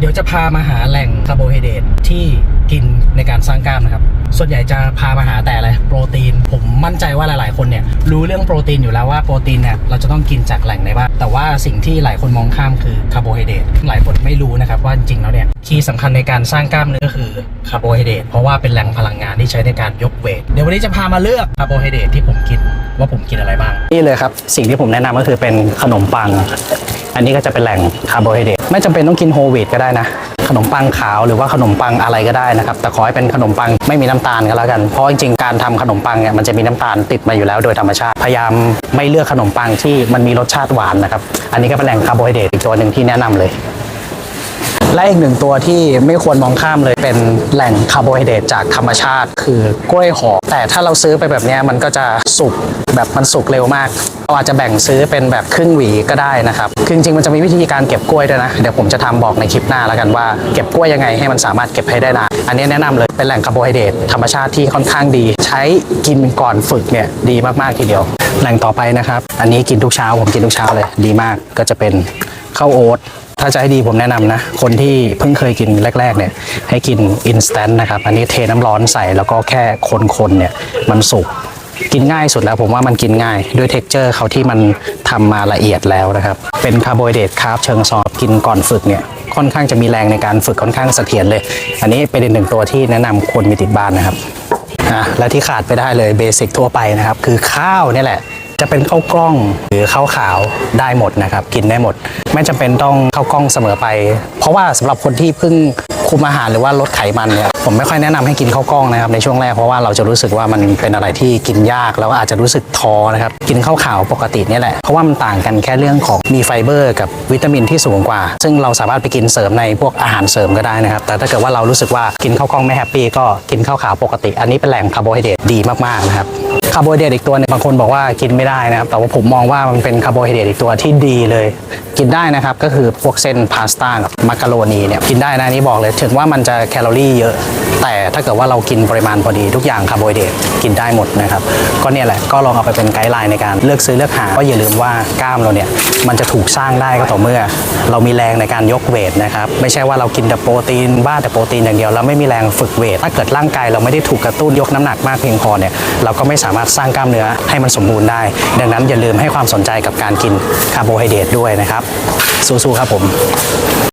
เดี๋ยวจะพามาหาแหล่งคาร์โบไฮเดรตที่กินในการสร้างกล้ามนะครับ ส่วนใหญ่จะพามาหาแต่อะไรโปรตีน ผมมั่นใจว่าหลาย ๆ คนเนี่ยรู้เรื่องโปรตีนอยู่แล้วว่าโปรตีนเนี่ยเราจะต้องกินจากแหล่งไหนบ้างแต่ว่าสิ่งที่หลายคนมองข้ามคือคาร์โบไฮเดรตหลายคนไม่รู้นะครับว่าจริงๆแล้วเนี่ยคีย์สำคัญในการสร้างกล้ามเนื้อก็คือคาร์โบไฮเดรตเพราะว่าเป็นแหล่งพลังงานที่ใช้ในการยกเวทเดี๋ยววันนี้จะพามาเลือกคาร์โบไฮเดรตที่ผมกินว่าผมกินอะไรบ้างนี่เลยครับสิ่งที่ผมแนะนำก็คือเป็นขนมปัง อันนี้ก็จะเป็นแหล่งคาร์โบไฮเดรต ไม่จำเป็นต้องกินโฮลวีตก็ได้นะ ขนมปังขาวหรือว่าขนมปังอะไรก็ได้นะครับ แต่ขอให้เป็นขนมปังไม่มีน้ำตาลก็แล้วกัน เพราะจริงๆการทำขนมปังเนี่ยมันจะมีน้ำตาลติดมาอยู่แล้วโดยธรรมชาติ พยายามไม่เลือกขนมปังที่มันมีรสชาติหวานนะครับ อันนี้ก็เป็นแหล่งคาร์โบไฮเดรตอีกตัวหนึ่งที่แนะนำเลย และอีกหนึ่งตัวที่ไม่ควรมองข้ามเลยเป็นแหล่งคาร์โบไฮเดรตจากธรรมชาติ คือกล้วยหอมแต่ถ้าเราซื้อไปแบบนี้มันก็จะสุกแบบมันสุกเร็วมากเราอาจจะแบ่งซื้อเป็นแบบครึ่งหวีก็ได้นะครับคือจริงๆมันจะมีวิธีการเก็บกล้วยด้วยนะ เดี๋ยวผมจะทำบอกในคลิปหน้าแล้วกันว่าเก็บกล้วยยังไงให้มันสามารถเก็บให้ได้นานอันนี้แนะนำเลยเป็นแหล่งคาร์โบไฮเดรตธรรมชาติที่ค่อนข้างดี ใช้กินก่อนฝึกเนี่ยดีมากๆทีเดียว แหล่งต่อไปนะครับ อันนี้กินทุกเช้าผมกินทุกเช้าเลยดีมากก็จะเป็นข้าวโอ๊ต ถ้าจะให้ดีผมแนะนำนะ คนที่เพิ่งเคยกินแรก ๆ เนี่ย ให้กินอินสแตนต์นะครับ อันนี้เทน้ำร้อนใส่แล้วก็แค่คนๆเนี่ยมันสุกกินง่ายสุดแล้วผมว่ามันกินง่าย ด้วยเท็กเจอร์เขาที่มันทำมาละเอียดแล้วนะครับ เป็นคาร์โบไฮเดรตคาร์บเชิงซอบกินก่อนฝึกเนี่ยค่อนข้างจะมีแรงในการฝึกค่อนข้างเสถียรเลย อันนี้เป็นหนึ่งตัวที่แนะนำควรมีติดบ้านนะครับอะและที่ขาดไปได้เลยเบสิกทั่วไปนะครับ คือข้าวนี่แหละ จะเป็นข้าวกล้องหรือข้าวขาวได้หมดนะครับ กินได้หมด ไม่จำเป็นต้องข้าวกล้องเสมอไป เพราะว่าสำหรับคนที่เพิ่งคุมอาหารหรือว่าลดไขมันเนี่ยผมไม่ค่อยแนะนำให้กินข้าวกล้องนะครับในช่วงแรกเพราะว่าเราจะรู้สึกว่ามันเป็นอะไรที่กินยากแล้วอาจจะรู้สึกท้อนะครับกินข้าวขาวปกตินี่แหละเพราะว่ามันต่างกันแค่เรื่องของมีไฟเบอร์กับวิตามินที่สูงกว่า ซึ่งเราสามารถไปกินเสริมในพวกอาหารเสริมก็ได้นะครับ แต่ถ้าเกิดว่าเรารู้สึกว่ากินข้าวกล้องไม่แฮปปี้ก็กินข้าวขาวปกติ อันนี้เป็นแหล่งคาร์โบไฮเดรตดีมากๆนะครับ คาร์โบไฮเดรตอีกตัวนึงบางคนบอกว่ากินไม่ได้นะครับ แต่ว่าผมมองว่ามันเป็นคาร์โบไฮเดรตอีกตัวที่ดีเลย กินได้นะครับก็คือพวกเส้นพาสต้ากับมักกะโรนีเนี่ยกินได้นะนี่บอกเลยถึงว่ามันจะแคลอรี่เยอะ แต่ถ้าเกิดว่าเรากินปริมาณพอดีทุกอย่างคาร์โบไฮเดรตกินได้หมดนะครับก็เนี่ยแหละก็ลองเอาไปเป็นไกด์ไลน์ในการเลือกซื้อเลือกหาก็อย่าลืมว่ากล้ามเราเนี่ยมันจะถูกสร้างได้ก็ต่อเมื่อ เรามีแรงในการยกเวทนะครับไม่ใช่ว่าเรากินแต่โปรตีนบ้าแต่โปรตีนอย่างเดียวแล้วไม่มีแรงฝึกเวทถ้าเกิดร่างกายเราไม่ได้ถูกกระตุ้นยกน้ำหนักมากเพียงพอเนี่ยเราก็ไม่สามารถสร้างกล้ามเนื้อให้มันสมบูรณ์ได้ ดังนั้นอย่าลืมให้ความสนใจกับการกินคาร์โบไฮเดรตด้วยนะครับ สู้ๆครับผม